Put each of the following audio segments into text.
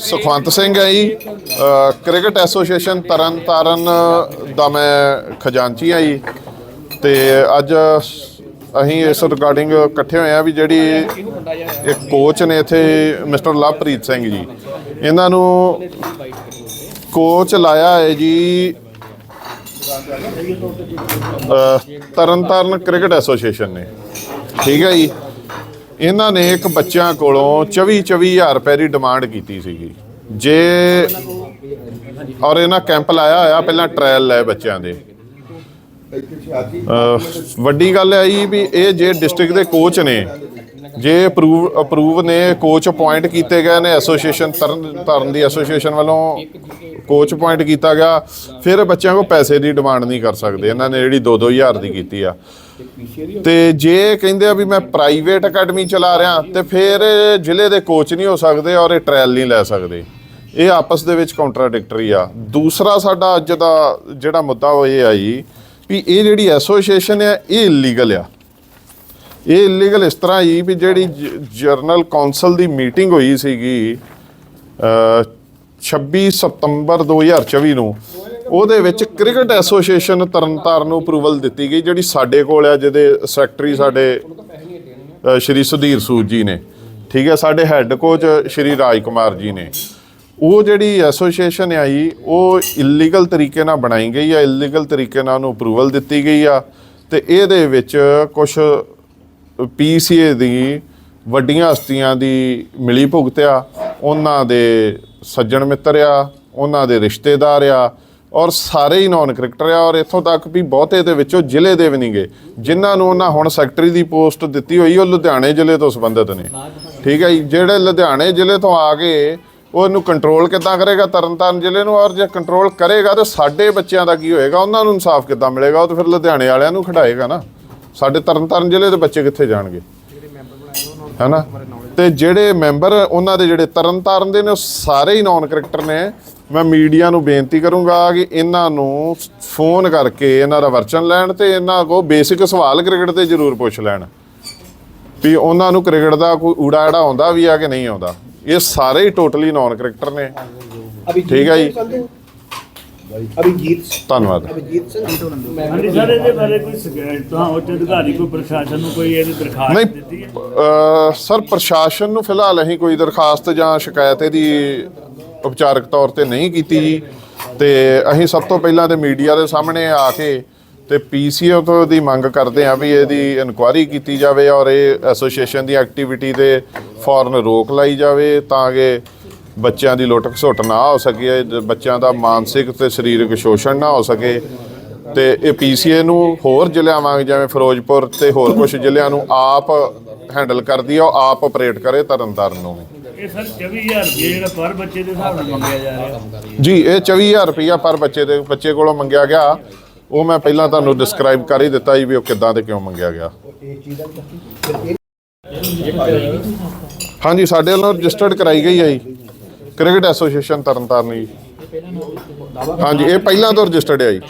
ਸੁਖਵੰਤ ਸਿੰਘ ਹੈ ਜੀ। Cricket association Tarn Taran ਦਾ ਮੈਂ ਖਜ਼ਾਨਚੀ ਹਾਂ ਜੀ। ਤੇ ਅੱਜ ਅਸੀਂ ਇਸ ਰਿਗਾਰਡਿੰਗ ਇਕੱਠੇ ਹੋਏ ਆ ਵੀ ਜਿਹੜੀ ਇੱਕ ਕੋਚ ਨੇ ਇੱਥੇ ਮਿਸਟਰ ਲਵਪ੍ਰੀਤ ਸਿੰਘ ਜੀ। ਇਹਨਾਂ ਨੂੰ ਕੋਚ ਲਾਇਆ ਹੈ ਜੀ ਤਰਨਤਾਰਨ ਕ੍ਰਿਕਟ ਐਸੋਸੀਏਸ਼ਨ ਨੇ। ਠੀਕ ਹੈ ਜੀ। ਇਹਨਾਂ ਨੇ ਇੱਕ ਬੱਚਿਆਂ ਕੋਲੋਂ 24 24000 ਰੁਪਏ ਦੀ ਡਿਮਾਂਡ ਕੀਤੀ ਸੀਗੀ। ਜੇ ਔਰ ਇਹਨਾਂ ਕੈਂਪ ਲਾਇਆ ਹੋਇਆ, ਪਹਿਲਾਂ ਟ੍ਰਾਇਲ ਲਏ ਬੱਚਿਆਂ ਦੇ। ਵੱਡੀ ਗੱਲ ਹੈ ਜੀ ਵੀ ਇਹ ਜੇ ਡਿਸਟ੍ਰਿਕਟ ਦੇ ਕੋਚ ਨੇ, ਜੇ ਅਪਰੂਵ ਅਪਰੂਵ ਨੇ ਕੋਚ ਅਪਾਇੰਟ ਕੀਤੇ ਗਏ ਨੇ ਐਸੋਸੀਏਸ਼ਨ ਤਰਨ ਤਰਨ ਦੀ ਐਸੋਸੀਏਸ਼ਨ ਵੱਲੋਂ ਕੋਚ ਅਪਾਇੰਟ ਕੀਤਾ ਗਿਆ, ਫਿਰ ਬੱਚਿਆਂ ਕੋਲ ਪੈਸੇ ਦੀ ਡਿਮਾਂਡ ਨਹੀਂ ਕਰ ਸਕਦੇ। ਇਹਨਾਂ ਨੇ ਜਿਹੜੀ 2-2000 ਦੀ ਕੀਤੀ ਆ। ਤੇ ਜੇ ਕਹਿੰਦੇ ਆ ਵੀ ਮੈਂ ਪ੍ਰਾਈਵੇਟ ਅਕੈਡਮੀ ਚਲਾ ਰਿਹਾ ਤੇ ਫਿਰ ਜ਼ਿਲ੍ਹੇ ਦੇ ਕੋਚ ਨਹੀਂ ਹੋ ਸਕਦੇ ਔਰ ਇਹ ਟ੍ਰਾਇਲ ਨਹੀਂ ਲੈ ਸਕਦੇ। ਇਹ ਆਪਸ ਦੇ ਵਿੱਚ ਕੰਟਰਾਡਿਕਟਰੀ ਆ। ਦੂਸਰਾ ਸਾਡਾ ਅੱਜ ਦਾ ਜਿਹੜਾ ਮੁੱਦਾ ਉਹ ਇਹ ਆ ਜੀ ਵੀ ਇਹ ਜਿਹੜੀ ਐਸੋਸੀਏਸ਼ਨ ਆ ਇਹ ਇਲੀਗਲ ਆ। ਇਹ ਇਲੀਗਲ ਇਸ ਤਰ੍ਹਾਂ ਹੀ ਵੀ ਜਿਹੜੀ ਜਰਨਲ ਕੌਂਸਲ ਦੀ ਮੀਟਿੰਗ ਹੋਈ ਸੀਗੀ ਅ, 26 ਸਤੰਬਰ 2024 ਨੂੰ ਉਹਦੇ ਵਿੱਚ ਕ੍ਰਿਕਟ ਐਸੋਸੀਏਸ਼ਨ ਤਰਨਤਾਰਨ ਨੂੰ ਅਪਰੂਵਲ ਦਿੱਤੀ ਗਈ, ਜਿਹੜੀ ਸਾਡੇ ਕੋਲ ਆ, ਜਿਹਦੇ ਸੈਕਟਰੀ ਸਾਡੇ ਸ਼੍ਰੀ ਸੁਧੀਰ ਸੂਦ ਜੀ ਨੇ। ਠੀਕ ਹੈ, ਸਾਡੇ ਹੈੱਡ ਕੋਚ ਸ਼੍ਰੀ ਰਾਜ ਕੁਮਾਰ ਜੀ ਨੇ। ਉਹ ਜਿਹੜੀ ਐਸੋਸੀਏਸ਼ਨ ਆਈ, ਉਹ ਇਲੀਗਲ ਤਰੀਕੇ ਨਾਲ ਬਣਾਈ ਗਈ ਆ ਇਲੀਗਲ ਤਰੀਕੇ ਨਾਲ ਉਹਨੂੰ ਅਪਰੂਵਲ ਦਿੱਤੀ ਗਈ ਆ, ਤੇ ਇਹਦੇ ਵਿੱਚ ਕੁਝ ਪੀਸੀਏ ਦੀ, ਵੱਡੀਆਂ ਹਸਤੀਆਂ ਦੀ ਮਿਲੀ ਭੁਗਤ ਆ, ਉਹਨਾਂ ਦੇ ਸੱਜਣ ਮਿੱਤਰ ਆ, ਉਹਨਾਂ ਦੇ ਰਿਸ਼ਤੇਦਾਰ ਆ ਔਰ ਸਾਰੇ ਹੀ ਨਾਨ ਕ੍ਰਿਕਟਰ ਆ, ਔਰ ਇੱਥੋਂ ਤੱਕ ਵੀ ਬਹੁਤੇ ਦੇ ਵਿੱਚੋਂ ਜ਼ਿਲ੍ਹੇ ਦੇ ਵੀ ਨਹੀਂ ਗਏ ਜਿਨ੍ਹਾਂ ਨੂੰ ਉਹਨਾਂ ਹੁਣ ਸੈਕਟਰੀ ਦੀ ਪੋਸਟ ਦਿੱਤੀ ਹੋਈ, ਉਹ ਲੁਧਿਆਣੇ ਜ਼ਿਲ੍ਹੇ ਤੋਂ ਸੰਬੰਧਿਤ ਨੇ। ਠੀਕ ਹੈ ਜੀ? ਜਿਹੜੇ ਲੁਧਿਆਣੇ ਜ਼ਿਲ੍ਹੇ ਤੋਂ ਆ ਕੇ ਉਹਨੂੰ ਕੰਟਰੋਲ ਕਿੱਦਾਂ ਕਰੇਗਾ? ਤਰਨਤਾਰਨ ਜ਼ਿਲ੍ਹੇ ਨੂੰ, ਔਰ ਜੇ ਕੰਟਰੋਲ ਕਰੇਗਾ ਤਾਂ ਸਾਡੇ ਬੱਚਿਆਂ ਦਾ ਕੀ ਹੋਏਗਾ? ਉਹਨਾਂ ਨੂੰ ਇਨਸਾਫ ਕਿੱਦਾਂ ਮਿਲੇਗਾ? ਉਹ ਤਾਂ ਫਿਰ ਲੁਧਿਆਣੇ ਵਾਲਿਆਂ ਨੂੰ ਖੜਾਏਗਾ ਨਾ। ਸਾਡੇ ਤਰਨਤਾਰਨ ਜ਼ਿਲ੍ਹੇ ਦੇ ਬੱਚੇ ਕਿੱਥੇ ਜਾਣਗੇ? ਹੈਨਾ? ਤੇ ਜਿਹੜੇ ਮੈਂਬਰ ਉਹਨਾਂ ਦੇ ਜਿਹੜੇ ਤਰਨਤਾਰਨ ਦੇ ਨੇ, ਉਹ ਸਾਰੇ ਹੀ ਨਾਨ ਕ੍ਰਿਕਟਰ ਨੇ। ਮੈਂ ਮੀਡੀਆ ਨੂੰ ਬੇਨਤੀ ਕਰੂੰਗਾ ਕਿ ਇਹਨਾਂ ਨੂੰ ਫੋਨ ਕਰਕੇ ਇਹਨਾਂ ਦਾ ਵਰਚਨ ਲੈਣ ਤੇ ਇਹਨਾਂ ਕੋ ਬੇਸਿਕ ਸਵਾਲ ਕ੍ਰਿਕਟ ਤੇ ਜ਼ਰੂਰ ਪੁੱਛ ਲੈਣ। ਵੀ ਉਹਨਾਂ ਨੂੰ ਕ੍ਰਿਕਟ ਦਾ ਕੋਈ ਊੜਾ ਆੜਾ ਆਉਂਦਾ ਵੀ ਆ ਕਿ ਨਹੀਂ ਆਉਂਦਾ। ਇਹ ਸਾਰੇ ਹੀ ਟੋਟਲੀ ਨਾਨ ਕ੍ਰਿਕਟਰ ਨੇ ਠੀਕ ਹੈ ਜੀ? ਅਭਿਜੀਤ ਧੰਨਵਾਦ। ਅਭਿਜੀਤ ਸਿੰਘ। ਹਾਂਜੀ ਸਰ ਇਹਦੇ ਬਾਰੇ ਕੋਈ ਸ਼ਿਕਾਇਤ ਤਾਂ ਉੱਚ ਅਧਿਕਾਰੀ ਕੋਈ ਪ੍ਰਸ਼ਾਸਨ ਨੂੰ ਕੋਈ ਇਹਦੀ ਦਰਖਾਸਤ ਨਹੀਂ ਦਿੱਤੀ ਹੈ? ਸਰ ਪ੍ਰਸ਼ਾਸਨ ਨੂੰ ਫਿਲਹਾਲ ਅਸੀਂ ਕੋਈ ਦਰਖਾਸਤ ਜਾਂ ਸ਼ਿਕਾਇਤ ਇਹਦੀ ਉਪਚਾਰਕ ਤੌਰ ਤੇ ਨਹੀਂ ਕੀਤੀ ਜੀ। ਤੇ ਅਸੀਂ ਸਭ ਤੋਂ ਪਹਿਲਾਂ ਤੇ ਮੀਡੀਆ ਦੇ ਸਾਹਮਣੇ ਆ ਕੇ ਤੇ ਪੀਸੀਓ ਤੋਂ ਦੀ ਮੰਗ ਕਰਦੇ ਆ ਵੀ ਇਹਦੀ ਇਨਕੁਆਇਰੀ ਕੀਤੀ ਜਾਵੇ ਔਰ ਇਹ ਐਸੋਸੀਏਸ਼ਨ ਦੀ ਐਕਟੀਵਿਟੀ ਤੇ ਫੌਰਨ ਰੋਕ ਲਾਈ ਜਾਵੇ ਤਾਂ ਕਿ ਬੱਚਿਆਂ ਦੀ ਲੁੱਟ ਖਸੁੱਟ ਨਾ ਹੋ ਸਕੇ, ਬੱਚਿਆਂ ਦਾ ਮਾਨਸਿਕ ਤੇ ਸਰੀਰਕ ਸ਼ੋਸ਼ਣ ਨਾ ਹੋ ਸਕੇ। ਤੇ ਇਹ ਪੀਸੀਏ ਨੂੰ ਹੋਰ ਜ਼ਿਲ੍ਹਿਆਂ ਵਾਂਗ ਜਿਵੇਂ ਫਿਰੋਜ਼ਪੁਰ ਤੇ ਹੋਰ ਕੁਝ ਜ਼ਿਲ੍ਹਿਆਂ ਨੂੰ ਆਪ ਹੈਂਡਲ ਕਰਦੀ ਆ ਉਹ ਆਪ ਆਪਰੇਟ ਕਰੇ ਤਰਨਤਾਰਨ ਨੂੰ ਵੀ। ਇਹ ਸਰ 24000 ਰੁਪਏ ਜਿਹੜਾ ਪਰ ਬੱਚੇ ਦੇ ਹਿਸਾਬ ਨਾਲ ਮੰਗਿਆ ਜਾ ਰਿਹਾ। ਜੀ ਇਹ 24000 ਰੁਪਇਆ ਪਰ ਬੱਚੇ ਦੇ ਬੱਚੇ ਕੋਲੋਂ ਮੰਗਿਆ ਗਿਆ। ਉਹ ਮੈਂ ਪਹਿਲਾਂ ਤੁਹਾਨੂੰ ਡਿਸਕ੍ਰਾਈਬ ਕਰ ਹੀ ਦਿੱਤਾ ਜੀ ਵੀ ਉਹ ਕਿੱਦਾਂ ਤੇ ਕਿਉਂ ਮੰਗਿਆ ਗਿਆ। ਹਾਂਜੀ ਸਾਡੇ ਵੱਲੋਂ ਰਜਿਸਟਰਡ ਕਰਾਈ ਗਈ ਹੈ ਜੀ। ਕ੍ਰਿਕਟ ਐਸੋਸੀਏਸ਼ਨ ਤਰਨਤਾਰਨ ਜੀ। ਹਾਂਜੀ ਇਹ ਪਹਿਲਾਂ ਤੋਂ ਰਜਿਸਟਰਡ ਹੈ ਜੀ।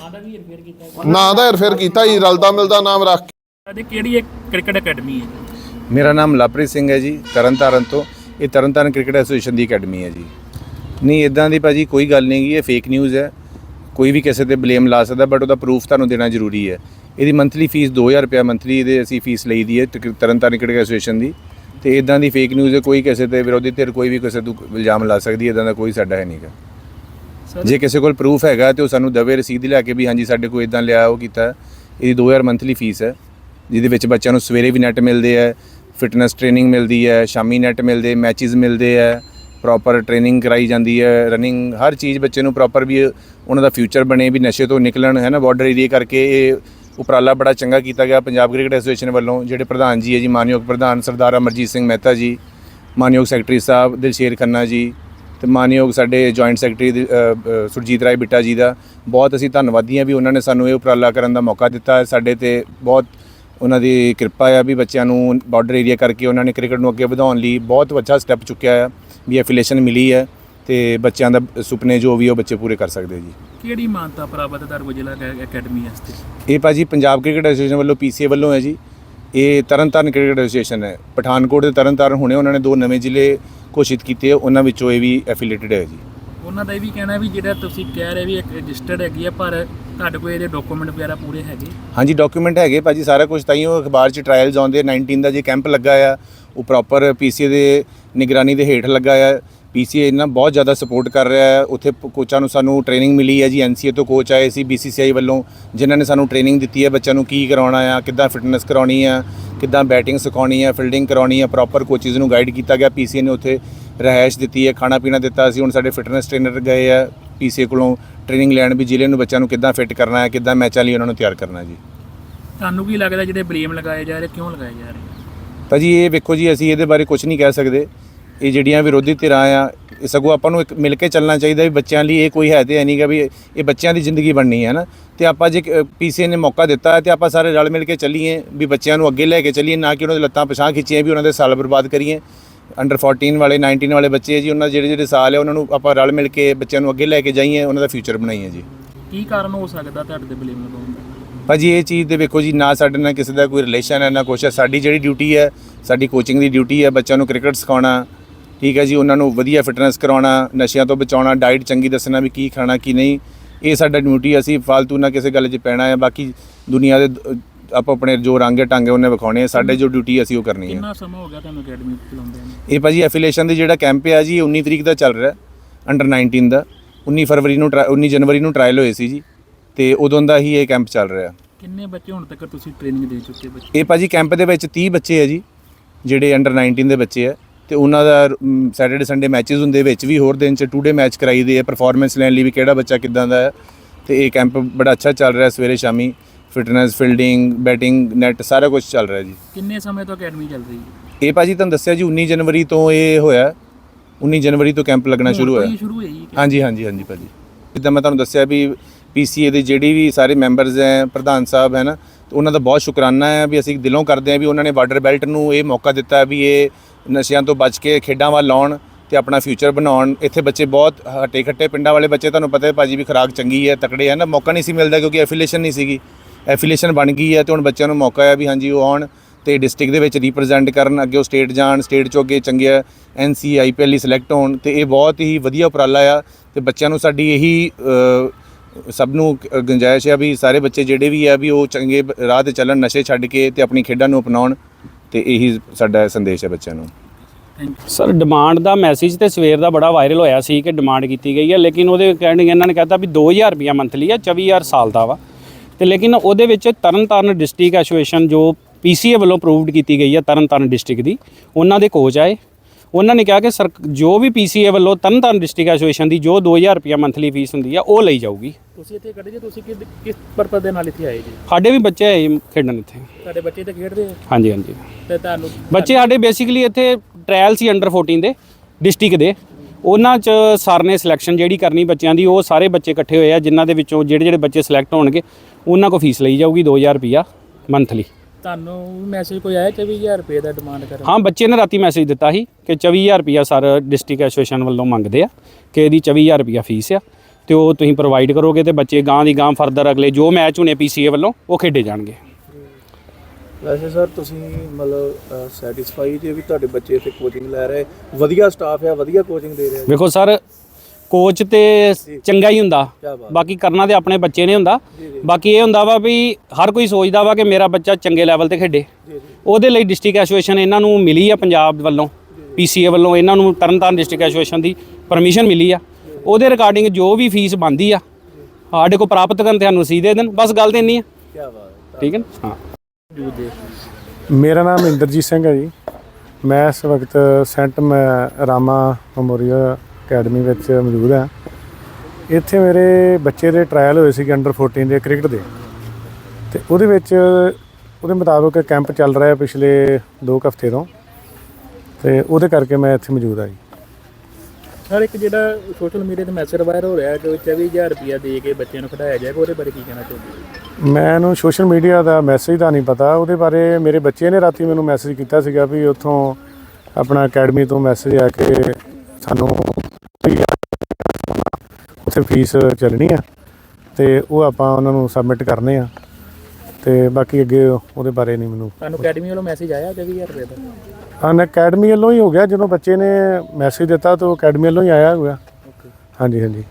ਨਾਂ ਦਾ ਹੇਰ ਕੀਤਾ ਜੀ ਰਲਦਾ ਮਿਲਦਾ ਨਾਮ ਰੱਖ ਕੇ। ਅਤੇ ਕਿਹੜੀ ਇੱਕ ਕ੍ਰਿਕਟ ਅਕੈਡਮੀ ਹੈ? ਮੇਰਾ ਨਾਮ ਲਵਪ੍ਰੀਤ ਸਿੰਘ ਹੈ ਜੀ ਤਰਨਤਾਰਨ ਤੋਂ। ਇਹ ਤਰਨਤਾਰਨ ਕ੍ਰਿਕਟ ਐਸੋਸੀਏਸ਼ਨ ਦੀ ਅਕੈਡਮੀ ਹੈ ਜੀ। ਨਹੀਂ ਇਦਾਂ ਦੀ ਭਾਜੀ ਕੋਈ ਗੱਲ ਨਹੀਂ ਗੀ ਇਹ ਫੇਕ ਨਿਊਜ਼ ਹੈ। ਕੋਈ ਵੀ ਕਿਸੇ ਤੇ ਬਲੇਮ ਲਾ ਸਕਦਾ ਬਟ ਉਹਦਾ ਪ੍ਰੂਫ ਤੁਹਾਨੂੰ ਦੇਣਾ ਜ਼ਰੂਰੀ ਹੈ। ਇਹਦੀ ਮੰਥਲੀ ਫੀਸ 2000 ਰੁਪਏ ਮੰਥਲੀ ਇਹਦੇ ਅਸੀਂ ਫੀਸ ਲਈ ਦੀ ਹੈ ਤਕ- ਤਰਨਤਾਰਨ ਕ੍ਰਿਕਟ ਐਸੋਸੀਏਸ਼ਨ ਦੀ। ਤੇ ਇਦਾਂ ਦੀ ਫੇਕ ਨਿਊਜ਼ ਹੈ ਕੋਈ ਕਿਸੇ ਤੇ ਵਿਰੋਧੀ ਧਿਰ ਕੋਈ ਵੀ ਕਿਸੇ ਤੋਂ ਇਲਜ਼ਾਮ ਲਾ ਸਕਦੀ ਹੈ ਇਦਾਂ ਦਾ ਕੋਈ ਸਾਡਾ ਹੈ ਨਹੀਂਗਾ ਜੇ ਕਿਸੇ ਕੋਲ ਪ੍ਰੂਫ ਹੈਗਾ ਤੇ ਉਹ ਸਾਨੂੰ ਦਵੇ, ਰਸੀਦ ਲਿਆ ਕੇ ਵੀ ਹਾਂਜੀ ਸਾਡੇ ਕੋਲ ਇਦਾਂ ਲਿਆ, ਉਹ ਕੀਤਾ। ਇਹਦੀ 2000 ਮੰਥਲੀ ਫੀਸ ਹੈ, ਜਿਹਦੇ ਵਿੱਚ ਬੱਚਿਆਂ ਨੂੰ ਸਵੇਰੇ ਵੀ ਨੈਟ ਮਿਲਦੇ ਹੈ ਫਿਟਨੈਸ ਟ੍ਰੇਨਿੰਗ ਮਿਲਦੀ ਹੈ, ਸ਼ਾਮੀ ਨੈਟ ਮਿਲਦੇ ਮੈਚਸ ਮਿਲਦੇ ਹੈ ਪ੍ਰੋਪਰ ਟ੍ਰੇਨਿੰਗ ਕਰਾਈ ਜਾਂਦੀ ਹੈ ਰਨਿੰਗ ਹਰ ਚੀਜ਼ ਬੱਚੇ ਨੂੰ ਪ੍ਰੋਪਰ ਵੀ ਉਹਨਾਂ ਦਾ ਫਿਊਚਰ ਬਣੇ, ਵੀ ਨਸ਼ੇ ਤੋਂ ਨਿਕਲਣ, ਹੈ ਨਾ ਬਾਰਡਰ ਏਰੀਆ ਕਰਕੇ ਇਹ ਉਪਰਾਲਾ ਬੜਾ ਚੰਗਾ ਕੀਤਾ ਗਿਆ ਪੰਜਾਬ ਕ੍ਰਿਕਟ ਐਸੋਸੀਏਸ਼ਨ ਵੱਲੋਂ, ਜਿਹੜੇ ਪ੍ਰਧਾਨ ਜੀ ਹੈ ਜੀ, ਮਾਨਯੋਗ ਪ੍ਰਧਾਨ ਸਰਦਾਰ ਅਮਰਜੀਤ ਸਿੰਘ ਮਹਿਤਾ ਜੀ, ਮਾਨਯੋਗ ਸੈਕਟਰੀ ਸਾਹਿਬ ਦਿਲਸ਼ੇਰ ਖੰਨਾ ਜੀ ਤੇ ਮਾਨਯੋਗ ਸਾਡੇ ਜੁਆਇੰਟ ਸੈਕਟਰੀ ਸੁਰਜੀਤ ਰਾਏ ਬਿੱਟਾ ਜੀ ਦਾ ਬਹੁਤ ਅਸੀਂ ਧੰਨਵਾਦੀ ਹਾਂ ਵੀ ਉਹਨਾਂ ਨੇ ਸਾਨੂੰ ਇਹ ਉਪਰਾਲਾ ਕਰਨ ਦਾ ਮੌਕਾ ਦਿੱਤਾ। ਹੈ ਸਾਡੇ ਤੇ ਬਹੁਤ ਉਹਨਾਂ ਦੀ ਕਿਰਪਾ ਆ ਵੀ ਬੱਚਿਆਂ ਨੂੰ ਬਾਰਡਰ ਏਰੀਆ ਕਰਕੇ ਉਹਨਾਂ ਨੇ ਕ੍ਰਿਕਟ ਨੂੰ ਅੱਗੇ ਵਧਾਉਣ ਲਈ ਬਹੁਤ ਅੱਛਾ ਸਟੈਪ ਚੁੱਕਿਆ ਹੈ ਵੀ ਐਫੀਲੀਏਸ਼ਨ ਮਿਲੀ ਹੈ ਤੇ ਬੱਚਿਆਂ ਦਾ ਸੁਪਨੇ ਜੋ ਵੀ ਉਹ ਬੱਚੇ ਪੂਰੇ ਕਰ ਸਕਦੇ ਜੀ। ਕਿਹੜੀ ਮਾਨਤਾ ਪ੍ਰਾਪਤ ਹੈ ਤੁਹਾਡੇ ਜ਼ਿਲ੍ਹਾ ਅਕੈਡਮੀ ਵਾਸਤੇ? ਇਹ ਭਾਜੀ ਪੰਜਾਬ ਕ੍ਰਿਕਟ ਐਸੋਸੀਏਸ਼ਨ ਵੱਲੋਂ ਪੀਸੀਏ ਵੱਲੋਂ ਹੈ ਜੀ। ਇਹ ਤਰਨਤਾਰਨ ਕ੍ਰਿਕਟ ਐਸੋਸੀਏਸ਼ਨ ਹੈ। ਪਠਾਨਕੋਟ ਦੇ ਤਰਨਤਾਰਨ ਹੁਣੇ ਉਹਨਾਂ ਨੇ ਦੋ ਨਵੇਂ ਜ਼ਿਲ੍ਹੇ ਘੋਸ਼ਿਤ ਕੀਤੇ ਆ, ਉਹਨਾਂ ਵਿੱਚੋਂ ਇਹ ਵੀ ਐਫੀਲੀਏਟਡ ਹੈ ਜੀ। ਉਹਨਾਂ ਦਾ ਇਹ ਵੀ ਕਹਿਣਾ ਵੀ ਜਿਹੜਾ ਤੁਸੀਂ ਕਹਿ ਰਹੇ ਵੀ ਇੱਕ ਰਜਿਸਟਰਡ ਹੈਗੀ ਆ ਪਰ ਤੁਹਾਡੇ ਕੋਲ ਇਹਦੇ ਡਾਕੂਮੈਂਟ ਵਗੈਰਾ ਪੂਰੇ ਹੈਗੇ? ਹਾਂਜੀ ਡਾਕੂਮੈਂਟ ਹੈਗੇ ਭਾਜੀ ਸਾਰਾ ਕੁਝ ਤਾਂ ਹੀ ਉਹ ਅਖਬਾਰ 'ਚ ਟ੍ਰਾਇਲਸ ਆਉਂਦੇ 19 ਦਾ ਜੇ ਕੈਂਪ ਲੱਗਾ ਆ ਉਹ ਪ੍ਰੋਪਰ ਪੀਸੀਏ ਦੇ ਨਿਗਰਾਨੀ ਦੇ ਹੇਠ ਲੱਗਾ ਆ। ਪੀਸੀਏ ਇਹਨਾਂ ਬਹੁਤ ਜ਼ਿਆਦਾ ਸਪੋਰਟ ਕਰ ਰਿਹਾ ਹੈ। ਉੱਥੇ ਕੋਚਾਂ ਨੂੰ ਸਾਨੂੰ ਟ੍ਰੇਨਿੰਗ ਮਿਲੀ ਹੈ ਜੀ। ਐਨਸੀਏ ਤੋਂ ਕੋਚ ਆਏ ਸੀ ਬੀਸੀਸੀਆਈ ਵੱਲੋਂ ਜਿਨ੍ਹਾਂ ਨੇ ਸਾਨੂੰ ਟ੍ਰੇਨਿੰਗ ਦਿੱਤੀ ਹੈ। ਬੱਚਿਆਂ ਨੂੰ ਕੀ ਕਰਾਉਣਾ ਆ ਕਿੱਦਾਂ ਫਿਟਨੈਸ ਕਰਾਉਣੀ ਆ ਕਿੱਦਾਂ ਬੈਟਿੰਗ ਸਿਖਾਉਣੀ ਆ ਫੀਲਡਿੰਗ ਕਰਾਉਣੀ ਆ ਪ੍ਰੋਪਰ ਕੋਚਿਸ ਨੂੰ ਗਾਈਡ ਕੀਤਾ ਗਿਆ। ਪੀਸੀਏ ਨੇ ਉੱਥੇ ਰਹਿائش ਦਿੱਤੀ ਹੈ ਖਾਣਾ ਪੀਣਾ ਦਿੱਤਾ ਸੀ। ਹੁਣ ਸਾਡੇ ਫਿਟਨੈਸ ਟ੍ਰੇਨਰ ਗਏ ਆ ਪੀਸੀਏ ਕੋਲੋਂ ਟ੍ਰੇਨਿੰਗ ਲੈਣ ਵੀ ਜ਼ਿਲ੍ਹੇ ਨੂੰ ਬੱਚਿਆਂ ਨੂੰ ਕਿੱਦਾਂ ਫਿੱਟ ਕਰਨਾ ਹੈ ਕਿੱਦਾਂ ਮੈਚਾਂ ਲਈ ਉਹਨਾਂ ਨੂੰ ਤਿਆਰ ਕਰਨਾ ਜੀ। ਤੁਹਾਨੂੰ ਕੀ ਲੱਗਦਾ ਜਿਹੜੇ ਬਲੇਮ ਲਗਾਏ ਜਾ ਰਹੇ ਕਿਉਂ ਲਗਾਏ ਜਾ ਰਹੇ? ਤਾਂ ਜੀ ਇਹ ਵੇਖੋ ਜੀ ਅਸੀਂ ਇਹਦੇ ਬਾਰੇ ਕੁਝ ਨਹੀਂ ਕਹਿ ਸਕਦੇ। ਇਹ ਜਿਹੜੀਆਂ ਵਿਰੋਧੀ ਧਿਰਾਂ ਆ ਇਹ ਸਗੋਂ ਆਪਾਂ ਨੂੰ ਇੱਕ ਮਿਲ ਕੇ ਚੱਲਣਾ ਚਾਹੀਦਾ ਵੀ ਬੱਚਿਆਂ ਲਈ ਇਹ ਕੋਈ ਹੈ ਤੇ ਨਹੀਂਗਾ ਵੀ ਇਹ ਬੱਚਿਆਂ ਦੀ ਜ਼ਿੰਦਗੀ ਬਣਨੀ ਹੈ ਨਾ। ਤੇ ਆਪਾਂ ਜੇ ਪੀਸੀਏ ਨੇ ਮੌਕਾ ਦਿੱਤਾ ਹੈ ਤੇ ਆਪਾਂ ਸਾਰੇ ਰਲ ਮਿਲ ਕੇ ਚੱਲੀਏ ਵੀ ਬੱਚਿਆਂ ਨੂੰ ਅੱਗੇ ਲੈ ਕੇ ਚੱਲੀਏ ਨਾ ਕਿ ਉਹਨਾਂ ਦੇ ਲੱਤਾਂ ਪਛਾਂ ਖਿੱਚੀਆਂ ਵੀ ਉਹਨਾਂ ਦੇ ਸਾਲ ਬਰਬਾਦ ਕਰੀਏ। ਅੰਡਰ 14 ਵਾਲੇ 19 ਵਾਲੇ ਬੱਚੇ ਜੀ ਉਹਨਾਂ ਦੇ ਜਿਹੜੇ ਜਿਹੜੇ ਸਾਲ ਹੈ ਉਹਨਾਂ ਨੂੰ ਆਪਾਂ ਰਲ ਮਿਲ ਕੇ ਬੱਚਿਆਂ ਨੂੰ ਅੱਗੇ ਲੈ ਕੇ ਜਾਈਏ ਉਹਨਾਂ ਦਾ ਫਿਊਚਰ ਬਣਾਈਏ ਜੀ। ਕੀ ਕਾਰਨ ਹੋ ਸਕਦਾ ਤੁਹਾਡੇ ਤੇ ਬਲੇਮ ਲਗਾਉਣ ਦਾ? ਭਾਜੀ ਇਹ ਚੀਜ਼ ਦੇ ਵੇਖੋ ਜੀ ਨਾ ਸਾਡੇ ਨਾਲ ਕਿਸੇ ਦਾ ਕੋਈ ਰਿਲੇਸ਼ਨ ਹੈ ਨਾ ਕੁਛ ਹੈ। ਸਾਡੀ ਜਿਹੜੀ ਡਿਊਟੀ ਹੈ ਸਾਡੀ ਕੋਚਿੰਗ ਦੀ ਡਿਊਟੀ ਹੈ ਬੱਚਿਆਂ ਨੂੰ ਕ੍ਰਿਕਟ ਸਿਖਾਉਣਾ ਠੀਕ ਹੈ ਜੀ ਉਹਨਾਂ ਨੂੰ ਵਧੀਆ ਫਿਟਨੈਸ ਕਰਾਉਣਾ ਨਸ਼ਿਆਂ ਤੋਂ ਬਚਾਉਣਾ ਡਾਈਟ ਚੰਗੀ ਦੱਸਣਾ ਵੀ ਕੀ ਖਾਣਾ ਕੀ ਨਹੀਂ ਇਹ ਸਾਡਾ ਡਿਊਟੀ ਅਸੀਂ ਫालतू ਨਾ ਕਿਸੇ ਗੱਲ 'ਚ ਪੈਣਾ ਹੈ ਬਾਕੀ ਦੁਨੀਆ ਦੇ ਆਪਾਂ ਆਪਣੇ ਜੋ ਰੰਗੇ ਟਾਂਗੇ ਉਹਨੇ ਵਿਖਾਉਣੇ ਆ ਸਾਡੇ ਜੋ ਡਿਊਟੀ ਅਸੀਂ ਉਹ ਕਰਨੀ ਹੈ ਕਿੰਨਾ ਸਮਾਂ ਹੋ ਗਿਆ ਤੁਹਾਨੂੰ ਅਕੈਡਮੀ ਚਲਾਉਂਦੇ ਨੂੰ? ਇਹ ਭਾਜੀ ਐਫੀਲੀਏਸ਼ਨ ਦੀ ਜਿਹੜਾ ਕੈਂਪ ਹੈ ਜੀ ਇਹ 19 ਤਰੀਕ ਦਾ ਚੱਲ ਰਿਹਾ ਅੰਡਰ 19 ਦਾ। 19 ਫਰਵਰੀ ਨੂੰ ਟਰਾ- 19 ਜਨਵਰੀ ਨੂੰ ਟ੍ਰਾਇਲ ਹੋਏ ਸੀ ਜੀ ਤੇ ਉਦੋਂ ਦਾ ਹੀ ਇਹ ਕੈਂਪ ਚੱਲ ਰਿਹਾ। ਕਿੰਨੇ ਬੱਚੇ ਹੁਣ ਤੱਕ ਤੁਸੀਂ ਟ੍ਰੇਨਿੰਗ ਦੇ ਚੁੱਕੇ ਬੱਚੇ? ਇਹ ਭਾਜੀ ਕੈਂਪ ਦੇ ਵਿੱਚ 30 ਬੱਚੇ ਹੈ ਜੀ ਜਿਹੜੇ ਅੰਡਰ 19 ਦੇ ਬੱਚੇ ਹੈ ਤੇ ਉਹਨਾਂ ਦਾ ਸੈਟਰਡੇ ਸੰਡੇ ਮੈਚਸ ਹੁੰਦੇ ਵਿੱਚ ਵੀ ਹੋਰ ਦਿਨ ਚ ਟੂ ਡੇ ਮੈਚ ਕਰਾਈਦੇ ਆ ਪਰਫਾਰਮੈਂਸ ਲੈਣ ਲਈ ਵੀ ਕਿਹੜਾ ਬੱਚਾ ਕਿਦਾਂ ਦਾ ਹੈ? ਤੇ ਇਹ ਕੈਂਪ ਬੜਾ ਅੱਛਾ ਚੱਲ ਰਿਹਾ ਸਵੇਰੇ ਸ਼ਾਮੀ। ਫਿਟਨੈਸ ਫੀਲਡਿੰਗ ਬੈਟਿੰਗ ਨੈਟ ਸਾਰਾ ਕੁਝ ਚੱਲ ਰਿਹਾ ਜੀ। ਕਿੰਨੇ ਸਮੇਂ ਤੋਂ ਅਕੈਡਮੀ ਚੱਲ ਰਹੀ ਹੈ? ਇਹ ਭਾਜੀ ਤੁਹਾਨੂੰ ਦੱਸਿਆ ਜੀ 19 ਜਨਵਰੀ ਤੋਂ ਇਹ ਹੋਇਆ। 19 ਜਨਵਰੀ ਤੋਂ ਕੈਂਪ ਲੱਗਣਾ ਸ਼ੁਰੂ ਹੋਇਆ। ਹੈ ਹਾਂਜੀ ਹਾਂਜੀ ਹਾਂਜੀ ਭਾਜੀ। ਜਿੱਦਾਂ ਮੈਂ ਤੁਹਾਨੂੰ ਦੱਸਿਆ ਵੀ ਪੀਸੀਏ ਦੇ ਜਿਹੜੇ ਵੀ ਸਾਰੇ ਮੈਂਬਰਸ ਹੈ ਪ੍ਰਧਾਨ ਸਾਹਿਬ ਹੈ ਨਾ ਉਹਨਾਂ ਦਾ ਬਹੁਤ ਸ਼ੁਕਰਾਨਾ ਹੈ ਵੀ ਅਸੀਂ ਦਿਲੋਂ ਕਰਦੇ ਹਾਂ ਵੀ ਉਹਨਾਂ ਨੇ ਬਾਰਡਰ ਬੈਲਟ ਨੂੰ ਇਹ ਮੌਕਾ ਦਿੱਤਾ ਵੀ ਇਹ ਨਸ਼ਿਆਂ ਤੋਂ ਬਚ ਕੇ ਖੇਡਾਂ ਵੱਲ ਆਉਣ ਤੇ ਆਪਣਾ ਫਿਊਚਰ ਬਣਾਉਣ, ਇੱਥੇ ਬੱਚੇ ਬਹੁਤ ਹਟੇ ਖੱਟੇ ਪਿੰਡਾਂ ਵਾਲੇ ਬੱਚੇ ਤੁਹਾਨੂੰ ਪਤਾ ਹੈ ਭਾਜੀ ਵੀ ਖੁਰਾਕ ਚੰਗੀ ਹੈ, ਤਕੜੇ ਹੈ, ਨਾ ਮੌਕਾ ਨਹੀਂ ਸੀ ਮਿਲਦਾ ਕਿਉਂਕਿ ਐਫੀਲੀਏਸ਼ਨ ਨਹੀਂ ਸੀਗੀ। ਐਫੀਲੀਏਸ਼ਨ ਬਣ ਗਈ ਹੈ ਤੇ ਹੁਣ ਬੱਚਿਆਂ ਨੂੰ ਮੌਕਾ ਹੈ ਵੀ ਹਾਂਜੀ ਉਹ ਆਉਣ ਤੇ ਡਿਸਟ੍ਰਿਕਟ ਦੇ ਵਿੱਚ ਰਿਪਰੈਜ਼ੈਂਟ ਕਰਨ, ਅੱਗੇ ਉਹ ਸਟੇਟ ਜਾਣ ਸਟੇਟ ਚੋਂ ਅੱਗੇ ਚੰਗੇ ਐਨਸੀ ਆਈਪੀਐਲ ਲਈ ਸਿਲੈਕਟ ਹੋਣ ਤੇ ਇਹ ਬਹੁਤ ਹੀ ਵਧੀਆ ਉਪਰਾਲਾ ਆ ਤੇ ਬੱਚਿਆਂ ਨੂੰ ਸਾਡੀ ਇਹੀ ਸਭ ਨੂੰ ਗੁੰਜਾਇਸ਼ ਹੈ ਵੀ ਸਾਰੇ ਬੱਚੇ ਜਿਹੜੇ ਵੀ ਆ ਵੀ ਉਹ ਚੰਗੇ ਰਾਹ ਤੇ ਚੱਲਣ, ਨਸ਼ੇ ਛੱਡ ਕੇ ਤੇ ਆਪਣੀ ਖੇਡਾਂ ਨੂੰ ਅਪਣਾਉਣ। ਤੇ ਇਹੀ ਸਾਡਾ ਸੰਦੇਸ਼ ਹੈ ਬੱਚਿਆਂ ਨੂੰ। ਸਰ ਡਿਮਾਂਡ ਦਾ ਮੈਸੇਜ ਤੇ ਸਵੇਰ ਦਾ ਬੜਾ ਵਾਇਰਲ ਹੋਇਆ ਸੀ ਕਿ ਡਿਮਾਂਡ ਕੀਤੀ ਗਈ ਹੈ, ਲੇਕਿਨ ਉਹਦੇ ਕਹਿਣਗੇ ਇਹਨਾਂ ਨੇ ਕਹਿਤਾ ਵੀ 2000 ਰੁਪਿਆ ਮੰਥਲੀ ਆ 24000 ਸਾਲ ਦਾ ਵਾ। ਤੇ ਲੇਕਿਨ ਉਹਦੇ ਵਿੱਚ ਤਰਨਤਾਰਨ ਡਿਸਟ੍ਰਿਕਟ ਐਸੋਸੀਏਸ਼ਨ ਜੋ ਪੀਸੀਏ ਵੱਲੋਂ ਅਪਰੂਵਡ ਕੀਤੀ ਗਈ ਹੈ ਤਰਨਤਾਰਨ ਡਿਸਟ੍ਰਿਕਟ ਦੀ, ਉਹਨਾਂ ਦੇ ਕੋਚ ਆਏ। ਉਹਨਾਂ ਨੇ ਕਿਹਾ ਕਿ ਸਰ ਜੋ ਵੀ ਪੀਸੀਏ ਵੱਲੋਂ ਤਰਨਤਾਰਨ ਡਿਸਟ੍ਰਿਕਟ ਐਸੋਸੀਏਸ਼ਨ ਦੀ ਜੋ 2000 ਰੁਪਿਆ ਮੰਥਲੀ ਫੀਸ ਹੁੰਦੀ ਆ ਉਹ ਲਈ ਜਾਊਗੀ। ਤੁਸੀਂ ਇੱਥੇ ਕੱਢੇ ਜੀ ਤੁਸੀਂ ਕਿਸ ਕਿਸ ਪਰਪਸ ਦੇ ਨਾਲ ਇੱਥੇ ਆਏ ਜੀ? ਸਾਡੇ ਵੀ ਬੱਚੇ ਆਏ ਖੇਡਣ ਇੱਥੇ। ਤੁਹਾਡੇ ਬੱਚੇ ਤੇ ਖੇਡਦੇ ਆ? ਹਾਂਜੀ ਹਾਂਜੀ। ਤੇ ਤੁਹਾਨੂੰ ਬੱਚੇ ਸਾਡੇ ਬੇਸਿਕਲੀ ਇੱਥੇ ਟ੍ਰਾਇਲ ਸੀ ਅੰਡਰ 14 ਦੇ ਡਿਸਟ੍ਰਿਕਟ ਦੇ। ਉਹਨਾਂ ਚ ਸਰ ਨੇ ਸਿਲੈਕਸ਼ਨ ਜਿਹੜੀ ਕਰਨੀ ਬੱਚਿਆਂ ਦੀ ਉਹ ਸਾਰੇ ਬੱਚੇ ਇਕੱਠੇ ਹੋਏ ਆ ਜਿਨ੍ਹਾਂ ਦੇ ਵਿੱਚੋਂ ਜਿਹੜੇ ਜਿਹੜੇ ਬੱਚੇ ਸਿਲੈਕਟ ਹੋਣਗੇ ਉਹਨਾਂ ਕੋ ਫੀਸ ਲਈ ਜਾਊਗੀ 2000 ਰੁਪਿਆ ਮੰਥਲੀ ਤੁਹਾਨੂੰ ਮੈਸੇਜ ਕੋਈ ਆਇਆ 24000 ਰੁਪਏ ਦਾ ਡਿਮਾਂਡ ਕਰ ਹਾਂ ਬੱਚੇ ਨੇ ਰਾਤੀ ਮੈਸੇਜ ਦਿੱਤਾ ਸੀ ਕਿ 24000 ਰੁਪਿਆ ਸਰ ਡਿਸਟ੍ਰਿਕਟ ਐਸੋਸੀਏਸ਼ਨ ਵੱਲੋਂ ਮੰਗਦੇ ਆ ਕਿ ਇਹਦੀ 24000 ਰੁਪਿਆ ਫੀਸ ਆ ਤੇ ਉਹ ਤੁਸੀਂ ਪ੍ਰੋਵਾਈਡ ਕਰੋਗੇ ਤੇ ਬੱਚੇ ਗਾਂ ਦੀ ਗਾਂ ਫਰਦਰ ਅਗਲੇ ਜੋ ਮੈਚ ਹੋਣੇ ਪੀਸੀਏ ਵੱਲੋਂ ਉਹ ਖੇਡੇ ਜਾਣਗੇ। ਵੈਸੇ ਸਰ ਤੁਸੀਂ ਮਤਲਬ ਸੈਟੀਸਫਾਈ ਜੇ ਵੀ ਤੁਹਾਡੇ ਬੱਚੇ ਇੱਥੇ ਕੋਚਿੰਗ ਲੈ ਰਹੇ? ਵਧੀਆ ਸਟਾਫ ਹੈ ਵਧੀਆ ਕੋਚਿੰਗ ਦੇ ਰਿਹਾ? ਵੇਖੋ ਸਰ ਕੋਚ ਤੇ ਚੰਗਾ ਹੀ ਹੁੰਦਾ। ਬਾਕੀ ਕਰਨਾ ਤੇ ਆਪਣੇ ਬੱਚੇ ਨੇ ਹੁੰਦਾ। ਬਾਕੀ ਇਹ ਹੁੰਦਾ ਵਾ ਵੀ ਹਰ ਕੋਈ ਸੋਚਦਾ ਵਾ ਕਿ ਮੇਰਾ ਬੱਚਾ ਚੰਗੇ ਲੈਵਲ ਤੇ ਖੇਡੇ। ਉਹਦੇ ਲਈ ਡਿਸਟ੍ਰਿਕਟ ਐਸੋਸੀਏਸ਼ਨ ਇਹਨਾਂ ਨੂੰ ਮਿਲੀ ਆ ਪੰਜਾਬ ਵੱਲੋਂ। ਪੀਸੀਏ ਵੱਲੋਂ ਇਹਨਾਂ ਨੂੰ ਤਰਨਤਾਰਨ ਡਿਸਟ੍ਰਿਕਟ ਐਸੋਸੀਏਸ਼ਨ ਦੀ ਪਰਮਿਸ਼ਨ ਮਿਲੀ ਆ। ਉਹਦੇ ਰਿਗਾਰਡਿੰਗ ਜੋ ਵੀ ਫੀਸ ਬਣਦੀ ਆ ਸਾਡੇ ਕੋਲ ਪ੍ਰਾਪਤ ਕਰਨ ਤੇ ਸਾਨੂੰ ਰਸੀਦ ਦੇ ਦੇਣ। ਬਸ ਗੱਲ ਤੇ ਇੰਨੀ ਆ। ਕੀ ਬਾਤ ਠੀਕ ਹੈ? ਹਾਂ। ਮੇਰਾ ਨਾਮ ਇੰਦਰਜੀਤ ਸਿੰਘ ਹੈ ਜੀ। ਮੈਂ ਇਸ ਵਕਤ ਸੈਂਟ ਮੈਂ ਰਾਮਾ ਮੈਮੋਰੀਅਲ ਅਕੈਡਮੀ ਵਿੱਚ ਮੌਜੂਦ ਹਾਂ। ਇੱਥੇ ਮੇਰੇ ਬੱਚੇ ਦੇ ਟ੍ਰਾਇਲ ਹੋਏ ਸੀ ਅੰਡਰ 14 ਦੇ ਕ੍ਰਿਕਟ ਦੇ। ਤੇ ਉਹਦੇ ਵਿੱਚ ਉਹਦੇ ਮੁਤਾਬਕ ਕੈਂਪ ਚੱਲ ਰਿਹਾ ਪਿਛਲੇ 2 ਹਫ਼ਤੇ ਤੋਂ। ਤੇ ਉਹਦੇ ਕਰਕੇ ਮੈਂ ਇੱਥੇ ਮੌਜੂਦ ਹਾਂ ਜੀ। ਸਰ ਇੱਕ ਜਿਹੜਾ ਸੋਸ਼ਲ ਮੀਡੀਆ ਤੇ ਮੈਸੇਜ ਵਾਇਰ ਹੋ ਰਿਹਾ ਕਿ 24000 ਰੁਪਏ ਦੇ ਕੇ ਬੱਚਿਆਂ ਨੂੰ ਖਿਡਾਇਆ ਜਾਏਗਾ ਉਹਦੇ ਬਾਰੇ ਕੀ ਕਹਿਣਾ ਚਾਹੁੰਦੇ ਮੈਨੂੰ ਸੋਸ਼ਲ ਮੀਡੀਆ ਦਾ ਮੈਸੇਜ ਦਾ ਨਹੀਂ ਪਤਾ। ਉਹਦੇ ਬਾਰੇ ਮੇਰੇ ਬੱਚੇ ਨੇ ਰਾਤੀ ਮੈਨੂੰ ਮੈਸੇਜ ਕੀਤਾ ਸੀਗਾ ਵੀ ਉੱਥੋਂ ਆਪਣਾ ਅਕੈਡਮੀ ਤੋਂ ਮੈਸੇਜ ਆ ਕੇ ਸਾਨੂੰ ਉੱਥੇ ਫੀਸ ਚੱਲਣੀ ਆ ਤੇ ਉਹ ਆਪਾਂ ਉਹਨਾਂ ਨੂੰ ਸਬਮਿਟ ਕਰਨੇ ਆ। ਤੇ ਬਾਕੀ ਅੱਗੇ ਉਹਦੇ ਬਾਰੇ ਨਹੀਂ ਮੈਨੂੰ ਤੁਹਾਨੂੰ ਅਕੈਡਮੀ ਵੱਲੋਂ ਮੈਸੇਜ ਆਇਆ 20000 ਰੁਪਏ ਦਾ ਹਾਂ ਅਕੈਡਮੀ ਵੱਲੋਂ ਹੀ ਹੋ ਗਿਆ। ਜਦੋਂ ਬੱਚੇ ਨੇ ਮੈਸੇਜ ਦਿੱਤਾ ਤਾਂ ਅਕੈਡਮੀ ਵੱਲੋਂ ਹੀ ਆਇਆ ਹੋਇਆ। ਹਾਂਜੀ ਹਾਂਜੀ।